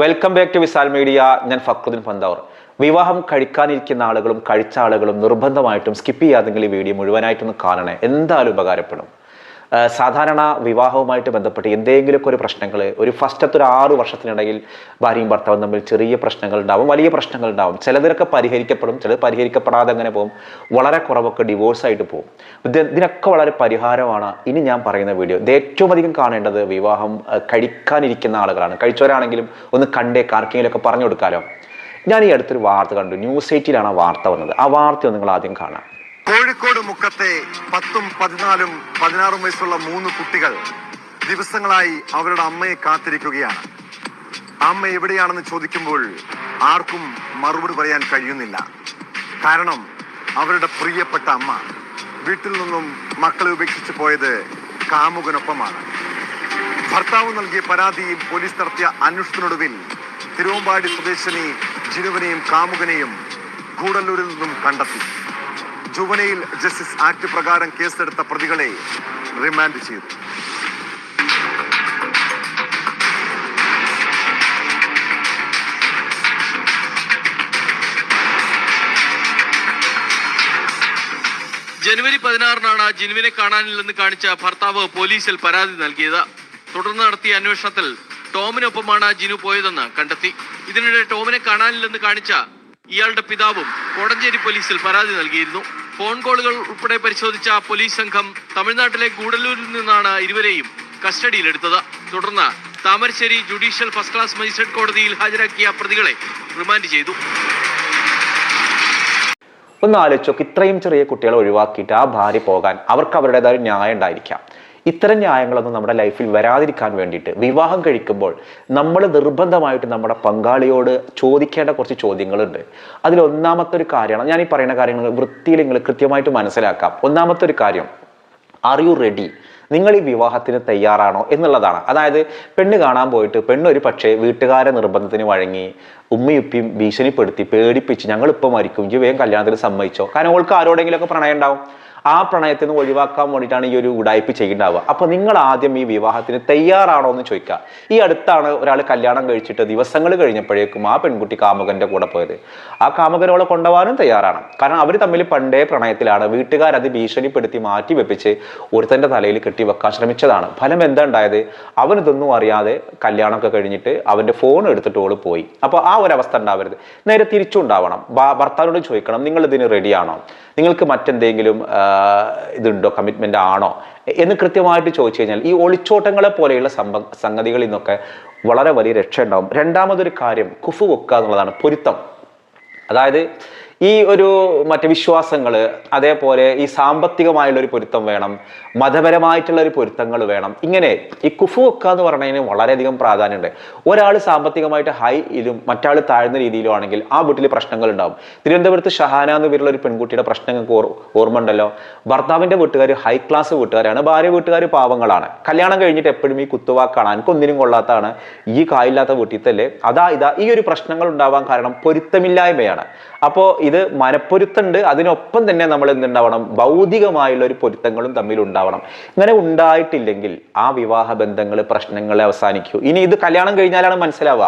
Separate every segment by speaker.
Speaker 1: Welcome back to Visal media ഞാൻ ഫക്രുദ്ദീൻ പന്തവർ. വിവാഹം കഴിക്കാനിരിക്കുന്ന ആളുകളും കഴിച്ച ആളുകളും നിർബന്ധമായിട്ടും സ്കിപ്പ് ചെയ്യാതെങ്കിൽ ഈ വീഡിയോ മുഴുവനായിട്ടൊന്ന് കാണണേ. എന്തായാലും ഉപകാരപ്പെടും. സാധാരണ വിവാഹവുമായിട്ട് ബന്ധപ്പെട്ട് എന്തെങ്കിലുമൊക്കെ ഒരു പ്രശ്നങ്ങൾ ഒരു ഫസ്റ്റത്തെ ഒരു ആറ് വർഷത്തിനിടയിൽ ഭാര്യയും ഭർത്താവും തമ്മിൽ ചെറിയ പ്രശ്നങ്ങൾ ഉണ്ടാവും വലിയ പ്രശ്നങ്ങൾ ഉണ്ടാവും. ചിലതിനൊക്കെ പരിഹരിക്കപ്പെടും ചിലത് പരിഹരിക്കപ്പെടാതെ അങ്ങനെ പോകും വളരെ കുറവൊക്കെ ഡിവോഴ്സ് ആയിട്ട് പോകും. ഇത് ഇതിനൊക്കെ വളരെ പരിഹാരമാണ് ഇനി ഞാൻ പറയുന്ന വീഡിയോ ഇത് ഏറ്റവും അധികം കാണേണ്ടത് വിവാഹം കഴിക്കാനിരിക്കുന്ന ആളുകളാണ്. കഴിച്ചവരാണെങ്കിലും ഒന്ന് കണ്ടേ ആർക്കെങ്കിലുമൊക്കെ പറഞ്ഞു കൊടുക്കാലോ. ഞാൻ ഈ അടുത്തൊരു വാർത്ത കണ്ടു. ന്യൂസ് എയ്റ്റിലാണ് ആ വാർത്ത വന്നത്. ആ വാർത്ത നിങ്ങൾ ആദ്യം കാണാം.
Speaker 2: കോഴിക്കോട് മുക്കത്തെ പത്തും പതിനാലും പതിനാറും വയസ്സുള്ള മൂന്ന് കുട്ടികൾ ദിവസങ്ങളായി അവരുടെ അമ്മയെ കാത്തിരിക്കുകയാണ്. അമ്മ എവിടെയാണെന്ന് ചോദിക്കുമ്പോൾ ആർക്കും മറുപടി പറയാൻ കഴിയുന്നില്ല. കാരണം അവരുടെ പ്രിയപ്പെട്ട അമ്മ വീട്ടിൽ നിന്നും മക്കളെ ഉപേക്ഷിച്ച് പോയത് കാമുകനൊപ്പമാണ്. ഭർത്താവ് നൽകിയ പരാതിയും പോലീസ് നടത്തിയ അന്വേഷണത്തിനൊടുവിൽ തിരുവമ്പാടി സ്വദേശിനി ജിനുവിനെയും കാമുകനെയും കൂടല്ലൂരിൽ നിന്നും കണ്ടെത്തി. ജുവനൈൽ ജസ്റ്റിസ് ആക്ട് പ്രകാരം കേസെടുത്ത പ്രതികളെ റിമാൻഡ് ചെയ്തു.
Speaker 3: ജനുവരി പതിനാറിനാണ് ജിനുവിനെ കാണാനില്ലെന്ന് കാണിച്ച ഭർത്താവ് പോലീസിൽ പരാതി നൽകിയത്. തുടർന്ന് നടത്തിയ അന്വേഷണത്തിൽ ടോമിനൊപ്പമാണ് ജിനു പോയതെന്ന് കണ്ടെത്തി. ഇതിനിടെ ടോമിനെ കാണാനില്ലെന്ന് കാണിച്ച ഇയാളുടെ പിതാവും കോടഞ്ചേരി പോലീസിൽ പരാതി നൽകിയിരുന്നു. ഫോൺ കോളുകൾ ഉൾപ്പെടെ പരിശോധിച്ച പോലീസ് സംഘം തമിഴ്നാട്ടിലെ ഗൂഡല്ലൂരിൽ നിന്നാണ് ഇരുവരെയും കസ്റ്റഡിയിലെടുത്തത്. തുടർന്ന് Thamarassery judicial first class magistrate കോടതിയിൽ ഹാജരാക്കിയ പ്രതികളെ റിമാൻഡ് ചെയ്തു.
Speaker 1: ഒന്ന് ആലോചിച്ചോക്ക് ഇത്രയും ചെറിയ കുട്ടികളെ ഒഴിവാക്കിയിട്ട് ആ ഭാര്യ പോകാൻ അവർക്ക് അവരുടേതായ ന്യായം ഉണ്ടായിരിക്കാം. ഇത്തരം ന്യായങ്ങളൊന്നും നമ്മുടെ ലൈഫിൽ വരാതിരിക്കാൻ വേണ്ടിയിട്ട് വിവാഹം കഴിക്കുമ്പോൾ നമ്മൾ നിർബന്ധമായിട്ട് നമ്മുടെ പങ്കാളിയോട് ചോദിക്കേണ്ട കുറച്ച് ചോദ്യങ്ങളുണ്ട്. അതിൽ ഒന്നാമത്തെ ഒരു കാര്യമാണ് ഞാൻ ഈ പറയുന്ന കാര്യങ്ങൾ വൃത്തിയിൽ നിങ്ങൾ കൃത്യമായിട്ട് മനസ്സിലാക്കാം. ഒന്നാമത്തെ ഒരു കാര്യം ആർ യു റെഡി നിങ്ങൾ ഈ വിവാഹത്തിന് തയ്യാറാണോ എന്നുള്ളതാണ്. അതായത് പെണ്ണ് കാണാൻ പോയിട്ട് പെണ്ണ് ഒരു പക്ഷേ വീട്ടുകാരെ നിർബന്ധത്തിന് വഴങ്ങി ഉമ്മയുപ്പിയും ഭീഷണിപ്പെടുത്തി പേടിപ്പിച്ച് ഞങ്ങൾ ഇപ്പം മരിക്കും വേഗം കല്യാണത്തിന് സമ്മതിച്ചോ? കാരണം അവൾക്ക് ആരോടെങ്കിലുമൊക്കെ പ്രണയം ഉണ്ടാവും. ആ പ്രണയത്തിൽ നിന്ന് ഒഴിവാക്കാൻ വേണ്ടിയിട്ടാണ് ഈ ഒരു ഉടായ്പ ചെയ്യുന്നുണ്ടാവുക അപ്പോൾ നിങ്ങൾ ആദ്യം ഈ വിവാഹത്തിന് തയ്യാറാണോ എന്ന് ചോദിക്കുക. ഈ അടുത്താണ് ഒരാൾ കല്യാണം കഴിച്ചിട്ട് ദിവസങ്ങൾ കഴിഞ്ഞപ്പോഴേക്കും ആ പെൺകുട്ടി കാമുകന്റെ കൂടെ പോയത്. ആ കാമുകനോളെ കൊണ്ടുപോകാനും തയ്യാറാണ്. കാരണം അവർ തമ്മിൽ പണ്ടേ പ്രണയത്തിലാണ്. വീട്ടുകാർ അത് ഭീഷണിപ്പെടുത്തി മാറ്റി വെപ്പിച്ച് ഒരുത്തന്റെ തലയിൽ കെട്ടി വെക്കാൻ ശ്രമിച്ചതാണ്. ഫലം എന്താ ഉണ്ടായത്? അവനിതൊന്നും അറിയാതെ കല്യാണമൊക്കെ കഴിഞ്ഞിട്ട് അവന്റെ ഫോൺ എടുത്തിട്ട് ഓൾ പോയി. അപ്പോൾ ആ ഒരു അവസ്ഥ ഉണ്ടാവരുത്. നേരെ തിരിച്ചുണ്ടാവണം ഭർത്താവിനോട് ചോദിക്കണം നിങ്ങൾ ഇതിന് റെഡിയാണോ നിങ്ങൾക്ക് മറ്റെന്തെങ്കിലും ഇതുണ്ടോ? കമ്മിറ്റ്മെന്റ് ആണോ? എന്ന് കൃത്യമായിട്ട് ചോദിച്ചു കഴിഞ്ഞാൽ ഈ ഒളിച്ചോട്ടങ്ങളെ പോലെയുള്ള സംഭ സംഗതികളിൽ നിന്നൊക്കെ വളരെ വലിയ രക്ഷ ഉണ്ടാവും രണ്ടാമതൊരു കാര്യം കുഫു വെക്കുക എന്നുള്ളതാണ് പൊരുത്തം. അതായത് ഈ ഒരു മറ്റ് വിശ്വാസങ്ങൾ അതേപോലെ ഈ സാമ്പത്തികമായുള്ള ഒരു പൊരുത്തം വേണം. മതപരമായിട്ടുള്ള ഒരു പൊരുത്തങ്ങൾ വേണം. ഇങ്ങനെ ഈ കുഫു വെക്കുക എന്ന് പറഞ്ഞതിന് വളരെയധികം പ്രാധാന്യമുണ്ട്. ഒരാൾ സാമ്പത്തികമായിട്ട് ഹൈ ഇതും മറ്റാൾ താഴ്ന്ന രീതിയിലും ആണെങ്കിൽ ആ വീട്ടിൽ പ്രശ്നങ്ങൾ ഉണ്ടാവും. തിരുവനന്തപുരത്ത് ഷഹാന എന്ന് പേരുള്ള ഒരു പെൺകുട്ടിയുടെ പ്രശ്നങ്ങൾക്ക് ഓർ ഓർമ്മ ഉണ്ടല്ലോ ഭർത്താവിന്റെ വീട്ടുകാർ ഹൈ ക്ലാസ് വീട്ടുകാരാണ്. ഭാര്യ വീട്ടുകാർ പാവങ്ങളാണ്. കല്യാണം കഴിഞ്ഞിട്ട് എപ്പോഴും ഈ കുത്തുവാക്കാണ് എനിക്കൊന്നിനും കൊള്ളാത്തതാണ് ഈ കായില്ലാത്ത വീട്ടിൽ തന്നെ അതാ ഇതാ ഈ ഒരു പ്രശ്നങ്ങൾ ഉണ്ടാവാൻ കാരണം പൊരുത്തമില്ലായ്മയാണ്. അപ്പോൾ ഇത് മനപ്പൊരുത്തുണ്ട് അതിനൊപ്പം തന്നെ നമ്മൾ എന്തുണ്ടാവണം? ഭൗതികമായുള്ള ഒരു പൊരുത്തങ്ങളും തമ്മിൽ ഉണ്ടാവണം. അങ്ങനെ ഉണ്ടായിട്ടില്ലെങ്കിൽ ആ വിവാഹ ബന്ധങ്ങൾ പ്രശ്നങ്ങൾ അവസാനിക്കൂ. ഇനി ഇത് കല്യാണം കഴിഞ്ഞാലാണ് മനസ്സിലാവുക.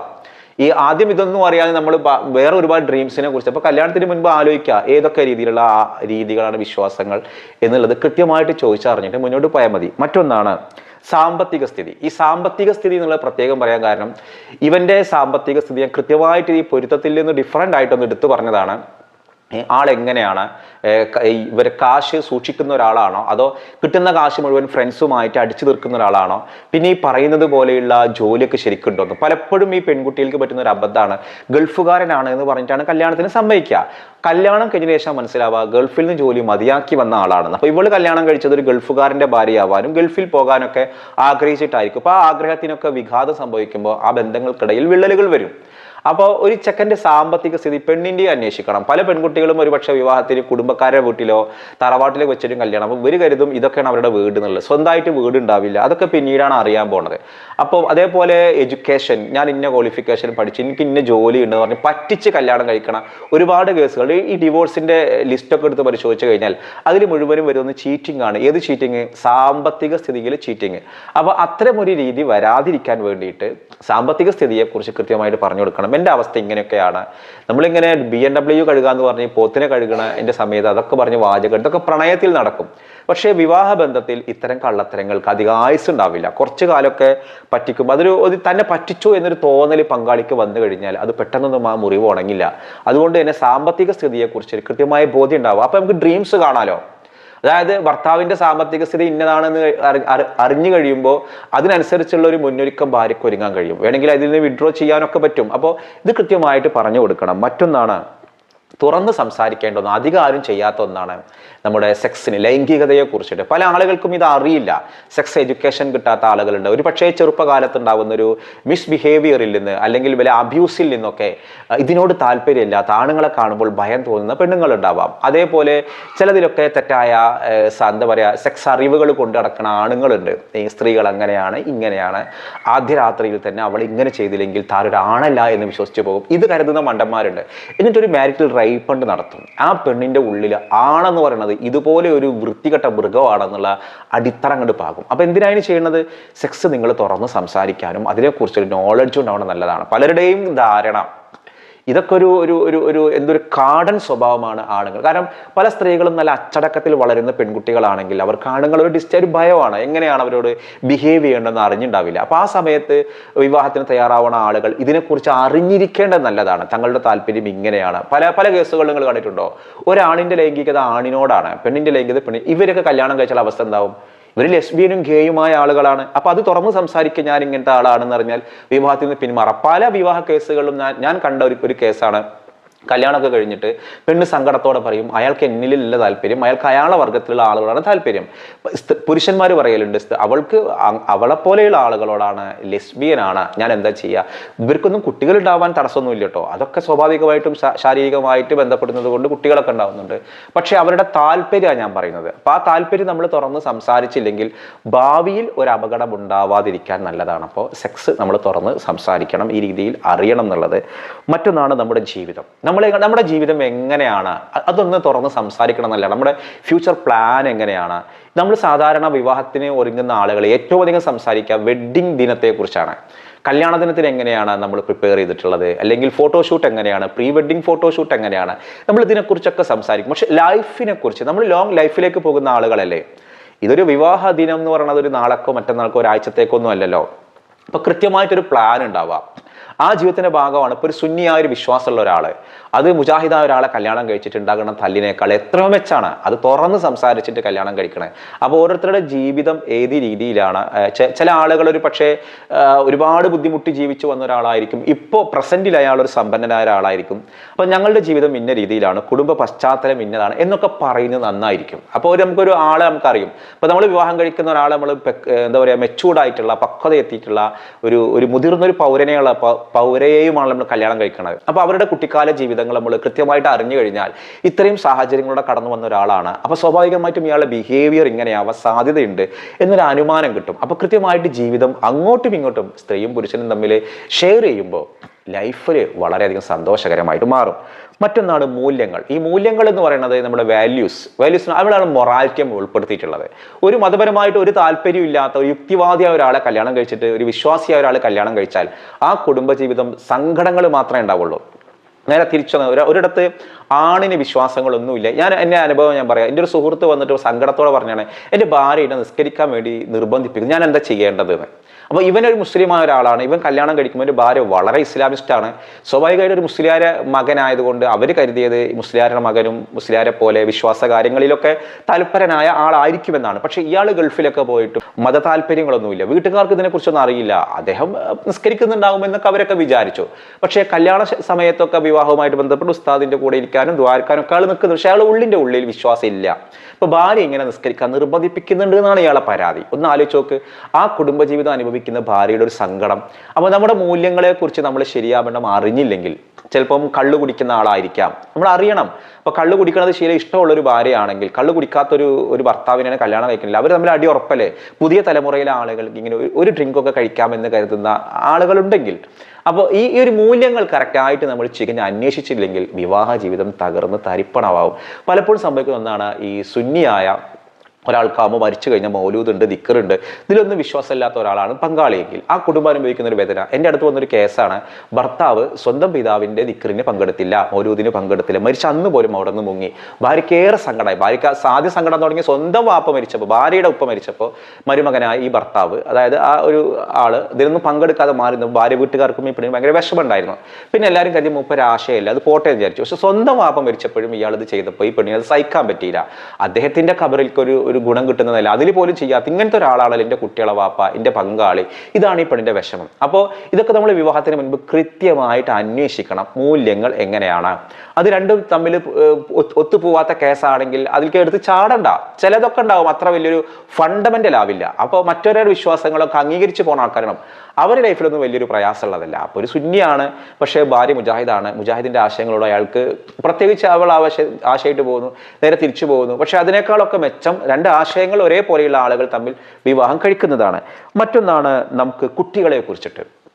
Speaker 1: ഈ ആദ്യം ഇതൊന്നും അറിയാതെ നമ്മൾ വേറെ ഒരുപാട് ഡ്രീംസിനെ കുറിച്ച്. അപ്പോൾ കല്യാണത്തിന് മുൻപ് ആലോചിക്കുക ഏതൊക്കെ രീതിയിലുള്ള ആ രീതികളാണ് വിശ്വാസങ്ങൾ എന്നുള്ളത് കൃത്യമായിട്ട് ചോദിച്ചറിഞ്ഞിട്ട് മുന്നോട്ട് പോയാൽ മതി. മറ്റൊന്നാണ് സാമ്പത്തിക സ്ഥിതി. ഈ സാമ്പത്തിക സ്ഥിതി എന്നുള്ളത് പ്രത്യേകം പറയാൻ കാരണം ഇവന്റെ സാമ്പത്തിക സ്ഥിതി ഞാൻ കൃത്യമായിട്ട് ഈ പൊരുത്തത്തിൽ നിന്ന് ഡിഫറന്റ് ആയിട്ടൊന്ന് എടുത്തു പറഞ്ഞതാണ്. ക- ഈ ഇവർ കാശ് സൂക്ഷിക്കുന്ന ഒരാളാണോ? അതോ കിട്ടുന്ന കാശ് മുഴുവൻ ഫ്രണ്ട്സുമായിട്ട് അടിച്ചു തീർക്കുന്ന ഒരാളാണോ? പിന്നെ ഈ പറയുന്നത് പോലെയുള്ള ജോലിയൊക്കെ ശരിക്കുണ്ടോ എന്ന്. പലപ്പോഴും ഈ പെൺകുട്ടികൾക്ക് പറ്റുന്ന ഒരു അബദ്ധമാണ്. ഗൾഫുകാരനാണ് എന്ന് പറഞ്ഞിട്ടാണ് കല്യാണത്തിന് സമ്മതിക്കുക. കല്യാണം കഴിഞ്ഞ ശേഷം മനസ്സിലാവുക ഗൾഫിൽ നിന്ന് ജോലി മതിയാക്കി വന്ന ആളാണെന്ന് അപ്പോൾ ഇവൾ കല്യാണം കഴിച്ചത് ഒരു ഗൾഫുകാരന്റെ ഭാര്യയാവാനും ഗൾഫിൽ പോകാനൊക്കെ ആഗ്രഹിച്ചിട്ടായിരിക്കും. അപ്പോൾ ആ ആഗ്രഹത്തിനൊക്കെ വിഘാതം സംഭവിക്കുമ്പോൾ ആ ബന്ധങ്ങൾക്കിടയിൽ വിള്ളലുകൾ വരും. അപ്പോൾ ഒരു ചെക്കന്റെ സാമ്പത്തിക സ്ഥിതി പെണ്ണിന്റെയും അന്വേഷിക്കണം. പല പെൺകുട്ടികളും ഒരുപക്ഷെ വിവാഹത്തിന് കുടുംബക്കാരുടെ വീട്ടിലോ തറവാട്ടിലോ വെച്ചിട്ടും കല്യാണം. അപ്പോൾ ഇവർ കരുതും ഇതൊക്കെയാണ് അവരുടെ വീട് എന്നുള്ളത്. സ്വന്തമായിട്ട് വീട് ഉണ്ടാവില്ല അതൊക്കെ പിന്നീടാണ് അറിയാൻ പോണത്. അപ്പോൾ അതേപോലെ എഡ്യൂക്കേഷൻ. ഞാൻ ഇന്ന ക്വാളിഫിക്കേഷൻ പഠിച്ചു. എനിക്ക് ഇന്ന ജോലി ഉണ്ടെന്ന് പറഞ്ഞ് പറ്റിച്ച് കല്യാണം കഴിക്കണം ഒരുപാട് കേസുകൾ. ഈ ഡിവോഴ്സിന്റെ ലിസ്റ്റൊക്കെ എടുത്ത് പരിശോധിച്ച് കഴിഞ്ഞാൽ അതിൽ മുഴുവനും വരുന്ന ചീറ്റിംഗ് ആണ്. ഏത് ചീറ്റിംഗ് സാമ്പത്തിക സ്ഥിതിയിൽ ചീറ്റിംഗ് അപ്പോൾ അത്തരമൊരു രീതി വരാതിരിക്കാൻ വേണ്ടിയിട്ട് സാമ്പത്തിക സ്ഥിതിയെക്കുറിച്ച് കൃത്യമായിട്ട് പറഞ്ഞു കൊടുക്കണം. എന്റെ അവസ്ഥ ഇങ്ങനെയൊക്കെയാണ്. നമ്മളിങ്ങനെ ബി എൻ ഡബ്ല്യു കഴുകുക എന്ന് പറഞ്ഞ് പോത്തിനെ കഴുകണ എന്റെ സമയത്ത് അതൊക്കെ പറഞ്ഞ് വാചകം ഇതൊക്കെ പ്രണയത്തിൽ നടക്കും. പക്ഷേ വിവാഹ ബന്ധത്തിൽ ഇത്തരം കള്ളത്തരങ്ങൾക്ക് അധികം ആയുസ് ഉണ്ടാവില്ല. കുറച്ച് കാലമൊക്കെ പറ്റിക്കും. അതൊരു തന്നെ പറ്റിച്ചു എന്നൊരു തോന്നൽ പങ്കാളിക്ക് വന്നു കഴിഞ്ഞാൽ അത് പെട്ടെന്നൊന്നും ആ മുറിവ് ഉണങ്ങില്ല. അതുകൊണ്ട് തന്നെ സാമ്പത്തിക സ്ഥിതിയെക്കുറിച്ച് കൃത്യമായ ബോധ്യം ഉണ്ടാവും. അപ്പം നമുക്ക് ഡ്രീംസ് കാണാലോ? അതായത് ഭർത്താവിന്റെ സാമ്പത്തിക സ്ഥിതി ഇന്നതാണെന്ന് അറി- അറി- അറിഞ്ഞു കഴിയുമ്പോൾ അതിനനുസരിച്ചുള്ള ഒരു മുന്നൊരുക്കം ഭാര്യയ്ക്ക് ഒരുങ്ങാൻ കഴിയും. വേണമെങ്കിൽ അതിൽ നിന്ന് വിഡ്രോ ചെയ്യാനൊക്കെ പറ്റും. അപ്പോൾ ഇത് കൃത്യമായിട്ട് പറഞ്ഞു കൊടുക്കണം. മറ്റൊന്നാണ് തുറന്ന് സംസാരിക്കേണ്ട ഒന്ന് അധികം ആരും ചെയ്യാത്ത ഒന്നാണ് നമ്മുടെ സെക്സിന് ലൈംഗികതയെ കുറിച്ചിട്ട്. പല ആളുകൾക്കും ഇത് അറിയില്ല. സെക്സ് എഡ്യൂക്കേഷൻ കിട്ടാത്ത ആളുകളുണ്ട്. ഒരു പക്ഷേ ചെറുപ്പകാലത്ത് ഉണ്ടാകുന്ന ഒരു മിസ്ബിഹേവിയറിൽ നിന്ന് അല്ലെങ്കിൽ വല്ല അബ്യൂസിൽ നിന്നൊക്കെ ഇതിനോട് താല്പര്യമില്ലാത്ത ആണുങ്ങളെ കാണുമ്പോൾ ഭയം തോന്നുന്ന പെണ്ണുങ്ങളുണ്ടാവാം. അതേപോലെ ചിലതിലൊക്കെ തെറ്റായ എന്താ പറയുക സെക്സ് അറിവുകൾ കൊണ്ടു നടക്കുന്ന ആണുങ്ങളുണ്ട്. ഈ സ്ത്രീകൾ അങ്ങനെയാണ് ഇങ്ങനെയാണ്. ആദ്യ രാത്രിയിൽ തന്നെ അവൾ ഇങ്ങനെ ചെയ്തില്ലെങ്കിൽ താരൊരു ആണല്ല എന്ന് വിശ്വസിച്ച് പോകും. ഇത് കരുതുന്ന മണ്ടന്മാരുണ്ട്. എന്നിട്ടൊരു മാരിറ്റൽ റൈപ്പണ്ട് നടത്തും ആ പെണ്ണിന്റെ ഉള്ളിൽ ആണെന്ന് പറയുന്നത് ഇതുപോലെ ഒരു വൃത്തികെട്ട മൃഗമാണെന്നുള്ള അടിത്തറ അങ്ങോട്ട് പാകും. അപ്പോൾ എന്തിനാണ് ചെയ്യുന്നത് സെക്സ് നിങ്ങൾ തുറന്ന് സംസാരിക്കാനും അതിനെക്കുറിച്ചൊരു നോളജ് ഉണ്ടാവണം നല്ലതാണ്. പലരുടെയും ധാരണ ഇതൊക്കെ ഒരു ഒരു ഒരു ഒരു എന്തൊരു കാടൻ സ്വഭാവമാണ് ആണുങ്ങൾ. കാരണം പല സ്ത്രീകളും നല്ല അച്ചടക്കത്തിൽ വളരുന്ന പെൺകുട്ടികളാണെങ്കിൽ അവർക്ക് ആണുങ്ങൾ ഒരു ഡിസ്റ്റ ഒരു ഭയമാണ്. എങ്ങനെയാണ് അവരോട് ബിഹേവ് ചെയ്യേണ്ടതെന്ന് അറിഞ്ഞിട്ടുണ്ടാവില്ല അപ്പോൾ ആ സമയത്ത് വിവാഹത്തിന് തയ്യാറാവുന്ന ആളുകൾ ഇതിനെക്കുറിച്ച് അറിഞ്ഞിരിക്കേണ്ടത് നല്ലതാണ്. തങ്ങളുടെ താല്പര്യം ഇങ്ങനെയാണ്. പല പല കേസുകൾ നിങ്ങൾ കണ്ടിട്ടുണ്ടോ? ഒരാണിന്റെ ലൈംഗികത ആണിനോടാണ്. പെണ്ണിന്റെ ലൈംഗികത പെണ്ണി ഇവരൊക്കെ കല്യാണം കഴിച്ചാൽ അവസ്ഥ എന്താവും? ഇവർ ലെസ്ബിയനും ഗേയുമായ ആളുകളാണ്. അപ്പൊ അത് തുറന്ന് സംസാരിക്കുക ഞാൻ ഇങ്ങനത്തെ ആളാണെന്ന് അറിഞ്ഞാൽ വിവാഹത്തിൽ നിന്ന് പിന്മാറാം. പല വിവാഹ കേസുകളിലും ഞാൻ ഞാൻ കണ്ട ഒരു ഒരു കേസാണ് കല്യാണമൊക്കെ കഴിഞ്ഞിട്ട് പെണ്ണ് സങ്കടത്തോടെ പറയും അയാൾക്ക് എന്നിലില്ല താല്പര്യം അയാൾക്ക് അയാളെ വർഗത്തിലുള്ള ആളുകളാണ് താല്പര്യം. പുരുഷന്മാർ പറയലുണ്ട് അവൾക്ക് അവളെ പോലെയുള്ള ആളുകളോടാണ് ലെസ്ബിയനാണ് ഞാൻ എന്താ ചെയ്യുക ഇവർക്കൊന്നും കുട്ടികൾ ഉണ്ടാവാൻ തടസ്സമൊന്നുമില്ല കേട്ടോ. അതൊക്കെ സ്വാഭാവികമായിട്ടും ശാരീരികമായിട്ട് ബന്ധപ്പെടുന്നത് കൊണ്ട് കുട്ടികളൊക്കെ ഉണ്ടാവുന്നുണ്ട്. പക്ഷേ അവരുടെ താല്പര്യമാണ് ഞാൻ പറയുന്നത്. അപ്പം ആ താല്പര്യം നമ്മൾ തുറന്ന് സംസാരിച്ചില്ലെങ്കിൽ ഭാവിയിൽ ഒരു അപകടം ഉണ്ടാവാതിരിക്കാൻ നല്ലതാണ്. അപ്പോൾ സെക്സ് നമ്മൾ തുറന്ന് സംസാരിക്കണം ഈ രീതിയിൽ അറിയണം എന്നുള്ളത്. മറ്റൊന്നാണ് നമ്മുടെ ജീവിതം. നമ്മളെ നമ്മുടെ ജീവിതം എങ്ങനെയാണ്? അതൊന്ന് തുറന്ന് സംസാരിക്കണം എന്നല്ല. നമ്മുടെ ഫ്യൂച്ചർ പ്ലാൻ എങ്ങനെയാണ്? നമ്മൾ സാധാരണ വിവാഹത്തിന് ഒരുങ്ങുന്ന ആളുകൾ ഏറ്റവും അധികം സംസാരിക്കുക വെഡ്ഡിങ് ദിനത്തെക്കുറിച്ചാണ്. കല്യാണ ദിനത്തിന് എങ്ങനെയാണ് നമ്മൾ പ്രിപ്പയർ ചെയ്തിട്ടുള്ളത്? അല്ലെങ്കിൽ ഫോട്ടോഷൂട്ട് എങ്ങനെയാണ്? പ്രീ വെഡിങ് ഫോട്ടോഷൂട്ട് എങ്ങനെയാണ്? നമ്മൾ ഇതിനെക്കുറിച്ചൊക്കെ സംസാരിക്കും. പക്ഷെ ലൈഫിനെ കുറിച്ച് നമ്മൾ ലോങ് ലൈഫിലേക്ക് പോകുന്ന ആളുകളല്ലേ? ഇതൊരു വിവാഹ ദിനം എന്ന് പറയുന്നത് ഒരു നാളേക്കോ മറ്റന്നാൾക്കോ ഒരാഴ്ചത്തേക്കോ ഒന്നും അല്ലല്ലോ. അപ്പൊ കൃത്യമായിട്ടൊരു പ്ലാൻ ഉണ്ടാവാം. ആ ജീവിതത്തിന്റെ ഭാഗമാണ് ഇപ്പൊ ഒരു സുന്നിയായ ഒരു വിശ്വാസമുള്ള ഒരാൾ. അത് മുജാഹിദായ ഒരാളെ കല്യാണം കഴിച്ചിട്ട് ഉണ്ടാകുന്ന തല്ലിനേക്കാൾ എത്ര മെച്ചാണ്. അത് തുറന്ന് സംസാരിച്ചിട്ട് കല്യാണം കഴിക്കണേ. അപ്പോൾ ഓരോരുത്തരുടെ ജീവിതം ഏത് രീതിയിലാണ്? ചില ആളുകൾ ഒരു പക്ഷേ ഒരുപാട് ബുദ്ധിമുട്ടി ജീവിച്ചു വന്ന ഒരാളായിരിക്കും. ഇപ്പോൾ പ്രസന്റിൽ അയാൾ ഒരു സമ്പന്നനായ ഒരാളായിരിക്കും. അപ്പൊ ഞങ്ങളുടെ ജീവിതം ഇന്ന രീതിയിലാണ്. കുടുംബ പശ്ചാത്തലം ഇന്നതാണ് എന്നൊക്കെ പറയുന്നത് നന്നായിരിക്കും. അപ്പോൾ ഒരു നമുക്കൊരു ആളെ നമുക്കറിയും. അപ്പോൾ നമ്മൾ വിവാഹം കഴിക്കുന്ന ഒരാളെ നമ്മൾ എന്താ പറയുക മെച്ചൂർഡായിട്ടുള്ള പക്വത എത്തിയിട്ടുള്ള ഒരു ഒരു മുതിർന്നൊരു പൗരനെയുള്ള പൗരയെയുമാണ് നമ്മൾ കല്യാണം കഴിക്കുന്നത് അപ്പൊ അവരുടെ കുട്ടിക്കാല ജീവിതങ്ങൾ നമ്മൾ കൃത്യമായിട്ട് അറിഞ്ഞു കഴിഞ്ഞാൽ ഇത്രയും സാഹചര്യങ്ങളുടെ കടന്നു വന്ന ഒരാളാണ്. അപ്പൊ സ്വാഭാവികമായിട്ടും ഇയാളുടെ ബിഹേവിയർ ഇങ്ങനെയാവാൻ സാധ്യതയുണ്ട് എന്നൊരു അനുമാനം കിട്ടും. അപ്പൊ കൃത്യമായിട്ട് ജീവിതം അങ്ങോട്ടും ഇങ്ങോട്ടും സ്ത്രീയും പുരുഷനും തമ്മിൽ ഷെയർ ചെയ്യുമ്പോൾ ലൈഫിൽ വളരെയധികം സന്തോഷകരമായിട്ട് മാറും. മറ്റൊന്നാണ് മൂല്യങ്ങൾ. ഈ മൂല്യങ്ങൾ എന്ന് പറയുന്നത് നമ്മുടെ വാല്യൂസ് വാല്യൂസ് അവിടെയാണ് മൊറാലിറ്റി ഉൾപ്പെടുത്തിയിട്ടുള്ളത്. ഒരു മതപരമായിട്ട് ഒരു താല്പര്യം ഇല്ലാത്ത ഒരു യുക്തിവാദിയായ ഒരാളെ കല്യാണം കഴിച്ചിട്ട് ഒരു വിശ്വാസിയായ ഒരാളെ കല്യാണം കഴിച്ചാൽ ആ കുടുംബജീവിതം സങ്കടങ്ങൾ മാത്രമേ ഉണ്ടാവുള്ളൂ. നേരെ തിരിച്ചു ഒരു ഒരിടത്ത് ആണിന് വിശ്വാസങ്ങളൊന്നുമില്ല. ഞാൻ എന്റെ അനുഭവം ഞാൻ പറയാം. എന്റെ ഒരു സുഹൃത്ത് വന്നിട്ട് സങ്കടത്തോടെ പറഞ്ഞാണ് എന്റെ ഭാര്യ എന്നെ നിസ്കരിക്കാൻ വേണ്ടി നിർബന്ധിപ്പിക്കും ഞാൻ എന്താ ചെയ്യേണ്ടതെന്ന്? അപ്പോൾ ഇവനൊരു മുസ്ലിമായ ഒരാളാണ്. ഇവൻ കല്യാണം കഴിക്കുമ്പോൾ എന്റെ ഭാര്യ വളരെ ഇസ്ലാമിസ്റ്റാണ്. സ്വാഭാവികമായിട്ട് ഒരു മുസ്ലിയാരെ മകനായതുകൊണ്ട് അവർ കരുതിയത് മുസ്ലിയാരുടെ മകനും മുസ്ലിയാരെ പോലെ വിശ്വാസ കാര്യങ്ങളിലൊക്കെ താല്പരനായ ആളായിരിക്കുമെന്നാണ്. പക്ഷേ ഇയാൾ ഗൾഫിലൊക്കെ പോയിട്ട് മത താല്പര്യങ്ങളൊന്നുമില്ല വീട്ടുകാർക്ക് ഇതിനെക്കുറിച്ചൊന്നും അറിയില്ല. അദ്ദേഹം നിസ്കരിക്കുന്നുണ്ടാകുമെന്നൊക്കെ അവരൊക്കെ വിചാരിച്ചു. പക്ഷേ കല്യാണ സമയത്തൊക്കെ വിവാഹവുമായിട്ട് ബന്ധപ്പെട്ട് ഉസ്താദിന്റെ കൂടെ ഇരിക്കാനും ദ്വാരക്കാനും ഒക്കെ ആൾ നിൽക്കുന്നു. പക്ഷെ അയാൾ ഉള്ളിന്റെ ഉള്ളിൽ വിശ്വാസം ഇല്ല ഇപ്പൊ ഭാര്യ ഇങ്ങനെ നിസ്കരിക്കാൻ നിർബന്ധിപ്പിക്കുന്നുണ്ട് എന്നാണ് ഇയാളെ പരാതി. ഒന്ന് ആലോചിച്ച് നോക്ക്. ആ കുടുംബജീവിതം അനുഭവിക്കുന്ന ഭാര്യയുടെ ഒരു സങ്കടം. അപ്പൊ നമ്മുടെ മൂല്യങ്ങളെ കുറിച്ച് നമ്മൾ ശരിയാവണ്ണം അറിഞ്ഞില്ലെങ്കിൽ ചിലപ്പം കള്ളു കുടിക്കുന്ന ആളായിരിക്കാം. നമ്മൾ അറിയണം. അപ്പൊ കള്ളു കുടിക്കുന്നത് ശീലം ഇഷ്ടമുള്ളൊരു ഭാര്യയാണെങ്കിൽ കള്ളു കുടിക്കാത്തൊരു ഒരു ഭർത്താവിനെ കല്യാണം കഴിക്കുന്നില്ല. അവർ തമ്മിൽ അടി ഉറപ്പല്ലേ? പുതിയ തലമുറയിലെ ആളുകൾ ഇങ്ങനെ ഒരു- ഒരു ഡ്രിങ്കൊക്കെ കഴിക്കാമെന്ന് കരുതുന്ന ആളുകളുണ്ടെങ്കിൽ. അപ്പോൾ ഈ ഈ ഒരു മൂല്യങ്ങൾ കറക്റ്റായിട്ട് നമ്മൾ ചികഞ്ഞ് അന്വേഷിച്ചില്ലെങ്കിൽ വിവാഹ ജീവിതം തകർന്ന് തരിപ്പണമാവും. പലപ്പോഴും സംഭവിക്കുന്ന ഒന്നാണ് ഈ സുന്നിയായ ഒരാൾക്കാവുമ്പോൾ മരിച്ചു കഴിഞ്ഞാൽ മൗലൂദുണ്ട് ദിക്കറുണ്ട്. ഇതിലൊന്നും വിശ്വാസമില്ലാത്ത ഒരാളാണ് പങ്കാളിയെങ്കിൽ. ആ കുടുംബം അനുഭവിക്കുന്ന ഒരു വേദന. എന്റെ അടുത്ത് വന്നൊരു കേസാണ്. ഭർത്താവ് സ്വന്തം പിതാവിന്റെ ദിക്കറിന് പങ്കെടുത്തില്ല. മൗലൂദിന് പങ്കെടുത്തില്ല. മരിച്ച അന്ന് പോലും അവിടെ നിന്ന് മുങ്ങി. ഭാര്യയ്ക്ക് ഏറെ സങ്കടമായി. ഭാര്യയ്ക്ക് സാധ്യ സങ്കടം തുടങ്ങി സ്വന്തം വാപ്പ മരിച്ചപ്പോൾ ഭാര്യയുടെ ഉപ്പ മരിച്ചപ്പോൾ മരുമകനായ ഈ ഭർത്താവ് അതായത് ആ ഒരു ആൾ ഇതിലൊന്നും പങ്കെടുക്കാതെ മാറി ഭാര്യ വീട്ടുകാർക്കും പെണ്ണിന് ഭയങ്കര വിഷമമുണ്ടായിരുന്നു. പിന്നെ എല്ലാവരും കരുതി മൂപ്പര് ആശയമില്ല. അത് പോട്ടെ വിചാരിച്ചു. പക്ഷെ സ്വന്തം വാപ്പ മരിച്ചപ്പോഴും ഇയാൾ ഇത് ചെയ്തപ്പോൾ ഈ പെണ്ണിനെ അത് സഹിക്കാൻ പറ്റിയില്ല. അദ്ദേഹത്തിന്റെ കബറിൽക്ക് ഒരു ഒരു ഗുണം കിട്ടുന്നതല്ല. അതിൽ പോലും ചെയ്യാത്ത ഇങ്ങനത്തെ ഒരാളാണല്ലോ എന്റെ കുട്ടികളെ വാപ്പ എന്റെ പങ്കാളി. ഇതാണ് ഈ പെണ്ണിന്റെ വിഷമം. അപ്പോൾ ഇതൊക്കെ നമ്മൾ വിവാഹത്തിന് മുൻപ് കൃത്യമായിട്ട് അന്വേഷിക്കണം. മൂല്യങ്ങൾ എങ്ങനെയാണ്? അത് രണ്ടും തമ്മിൽ ഒത്തുപോവാത്ത കേസാണെങ്കിൽ അതിലേക്ക് എടുത്ത് ചാടണ്ട. ചിലതൊക്കെ ഉണ്ടാവും. അത്ര വലിയൊരു ഫണ്ടമെന്റൽ ആവില്ല. അപ്പോൾ മറ്റൊരാളുടെ വിശ്വാസങ്ങളൊക്കെ അംഗീകരിച്ച് പോകുന്ന ആൾക്കാരണം? അവരുടെ ലൈഫിലൊന്നും വലിയൊരു പ്രയാസമുള്ളതല്ല. അപ്പോൾ ഒരു സുന്നിയാണ് പക്ഷേ ഭാര്യ മുജാഹിദാണ്. മുജാഹിദിന്റെ ആശയങ്ങളോട് അയാൾക്ക് പ്രത്യേകിച്ച് അവൾ ആവശ്യ ആശയമായിട്ട് പോകുന്നു നേരെ തിരിച്ചു പോകുന്നു. പക്ഷേ അതിനേക്കാളൊക്കെ മെച്ചം രണ്ട് ആശയങ്ങൾ ഒരേപോലെയുള്ള ആളുകൾ തമ്മിൽ വിവാഹം കഴിക്കുന്നതാണ്. മറ്റൊന്നാണ് നമുക്ക് കുട്ടികളെ കുറിച്ചിട്ട്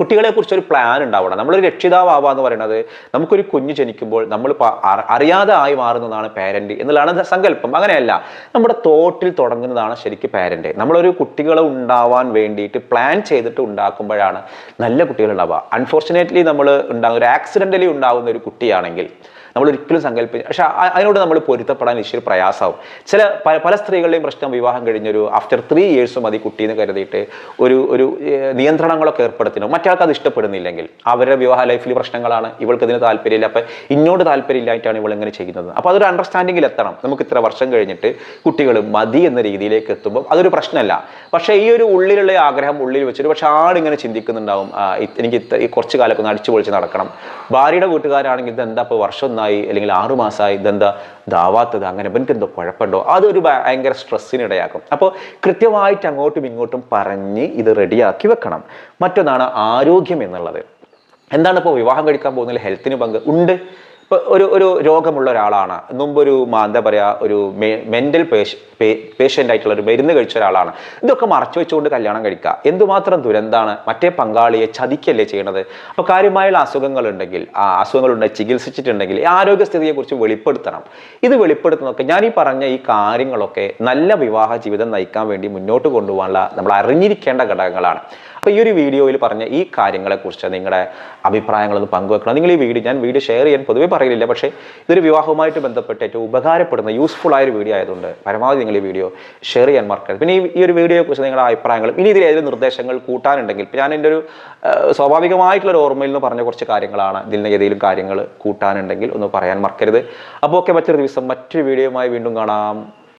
Speaker 1: കുട്ടികളെ കുറിച്ച് ഒരു പ്ലാൻ ഉണ്ടാവണം. നമ്മളൊരു രക്ഷിതാവാവുക എന്ന് പറയുന്നത് നമുക്കൊരു കുഞ്ഞ് ജനിക്കുമ്പോൾ നമ്മൾ അറിയാതെ ആയി മാറുന്നതാണ് പാരന്റ് എന്നുള്ളതാണ് സങ്കല്പം. അങ്ങനെയല്ല. നമ്മുടെ തോട്ടിൽ തുടങ്ങുന്നതാണ് ശരിക്കും പാരന്റ് നമ്മളൊരു കുട്ടികളെ ഉണ്ടാവാൻ വേണ്ടിയിട്ട് പ്ലാൻ ചെയ്തിട്ട് ഉണ്ടാക്കുമ്പോഴാണ് നല്ല കുട്ടികൾ ഉണ്ടാവുക. അൺഫോർച്ചുനേറ്റ്ലി നമ്മൾ ഉണ്ടാകുന്ന ഒരു ആക്സിഡന്റലി ഉണ്ടാകുന്ന ഒരു കുട്ടിയാണെങ്കിൽ നമ്മൾ ഒരിക്കലും സങ്കല്പിച്ച് പക്ഷെ അതിനോട് നമ്മൾ പൊരുത്തപ്പെടാൻ ഇച്ചിരി പ്രയാസമാവും ചില പല പല സ്ത്രീകളുടെയും പ്രശ്നം വിവാഹം കഴിഞ്ഞൊരു ആഫ്റ്റർ ത്രീ ഇയേഴ്സ് മതി കുട്ടീന്ന് കരുതിയിട്ട് ഒരു ഒരു നിയന്ത്രണങ്ങളൊക്കെ ഏർപ്പെടുത്തുന്നു മറ്റാൾക്ക് അത് ഇഷ്ടപ്പെടുന്നില്ലെങ്കിൽ അവരുടെ വിവാഹ ലൈഫിൽ പ്രശ്നങ്ങളാണ്. ഇവൾക്ക് ഇതിന് താല്പര്യമില്ല. അപ്പം ഇന്നോട് താല്പര്യമില്ലായിട്ടാണ് ഇവൾ ഇങ്ങനെ ചെയ്യുന്നത്. അപ്പോൾ അതൊരു അണ്ടർസ്റ്റാൻഡിങ്ങിൽ എത്തണം. നമുക്ക് ഇത്ര വർഷം കഴിഞ്ഞിട്ട് കുട്ടികൾ മതി എന്ന രീതിയിലേക്ക് എത്തുമ്പോൾ അതൊരു പ്രശ്നമല്ല. പക്ഷേ ഈ ഒരു ഉള്ളിലുള്ള ആഗ്രഹം ഉള്ളിൽ വെച്ചിട്ട് പക്ഷേ ആളിങ്ങനെ ചിന്തിക്കുന്നുണ്ടാവും. ഇത് എനിക്ക് കുറച്ച് കാലമൊക്കെ ഒന്ന് അടിച്ചു പൊളിച്ച് നടക്കണം. ഭാര്യയുടെ വീട്ടുകാരാണെങ്കിൽ എന്താ ഇപ്പോൾ വർഷം ഒന്നായി അല്ലെങ്കിൽ ആറു മാസമായി ഇതെന്താ ദാവാത്തത്? അങ്ങനെ എനിക്ക് എന്തോ കുഴപ്പമുണ്ടോ? അതൊരു ഭയങ്കര സ്ട്രെസ്സിന് ഇടയാക്കും അപ്പോൾ കൃത്യമായിട്ട് അങ്ങോട്ടും ഇങ്ങോട്ടും പറഞ്ഞ് ഇത് റെഡിയാക്കി വെക്കണം. മറ്റൊന്നാണ് ആരോഗ്യം എന്നുള്ളത്. എന്താണ് ഇപ്പോൾ വിവാഹം കഴിക്കാൻ പോകുന്നതിൽ ഹെൽത്തിന് പങ്ക് ഉണ്ട്. ഇപ്പോൾ ഒരു ഒരു രോഗമുള്ള ഒരാളാണ്. മുമ്പൊരു ഒരു എന്താ പറയുക ഒരു മെന്റൽ പേഷ്യന്റ് ആയിട്ടുള്ള ഒരു മരുന്ന് കഴിച്ച ഒരാളാണ്. ഇതൊക്കെ മറച്ചു വെച്ചുകൊണ്ട് കല്യാണം കഴിക്കുക. എന്തുമാത്രം ദുരന്താണ്. മറ്റേ പങ്കാളിയെ ചതിക്കല്ലേ ചെയ്യണത്. അപ്പോൾ കാര്യമായുള്ള അസുഖങ്ങളുണ്ടെങ്കിൽ ആ അസുഖങ്ങളുണ്ടെങ്കിൽ ചികിത്സിച്ചിട്ടുണ്ടെങ്കിൽ ഈ ആരോഗ്യസ്ഥിതിയെക്കുറിച്ച് വെളിപ്പെടുത്തണം. ഇത് വെളിപ്പെടുത്തുന്നതൊക്കെ ഞാൻ ഈ പറഞ്ഞ ഈ കാര്യങ്ങളൊക്കെ നല്ല വിവാഹ ജീവിതം നയിക്കാൻ വേണ്ടി മുന്നോട്ട് കൊണ്ടുപോകാനുള്ള നമ്മൾ അറിഞ്ഞിരിക്കേണ്ട ഘടകങ്ങളാണ്. അപ്പോൾ ഈ ഒരു വീഡിയോയിൽ പറഞ്ഞ ഈ കാര്യങ്ങളെക്കുറിച്ച് നിങ്ങളുടെ അഭിപ്രായങ്ങളൊന്ന് പങ്കുവെക്കണം. നിങ്ങൾ ഈ വീഡിയോ ഞാൻ വീഡിയോ ഷെയർ ചെയ്യാൻ പൊതുവേ പറയില്ല പക്ഷേ ഇതൊരു വിവാഹവുമായിട്ട് ബന്ധപ്പെട്ട് ഏറ്റവും ഉപകാരപ്പെടുന്ന യൂസ്ഫുൾ ആയ ഒരു വീഡിയോ ആയതുകൊണ്ട് പരമാവധി നിങ്ങൾ ഈ വീഡിയോ ഷെയർ ചെയ്യാൻ മറക്കരുത്. പിന്നെ ഈ ഒരു വീഡിയോയെക്കുറിച്ച് നിങ്ങളുടെ അഭിപ്രായങ്ങളും ഇനി ഇതിൽ ഏതെങ്കിലും നിർദ്ദേശങ്ങൾ കൂട്ടാനുണ്ടെങ്കിൽ ഞാൻ എന്റെ ഒരു സ്വാഭാവികമായിട്ടുള്ള ഒരു ഓർമ്മയിൽ നിന്ന് പറഞ്ഞ കുറച്ച് കാര്യങ്ങളാണ് ഇതിൽ നിന്ന് ഏതെങ്കിലും കാര്യങ്ങൾ കൂട്ടാനുണ്ടെങ്കിൽ ഒന്ന് പറയാൻ മറക്കരുത്. അപ്പോൾ ഒക്കെ മറ്റൊരു ദിവസം മറ്റൊരു വീഡിയോയുമായി വീണ്ടും കാണാം.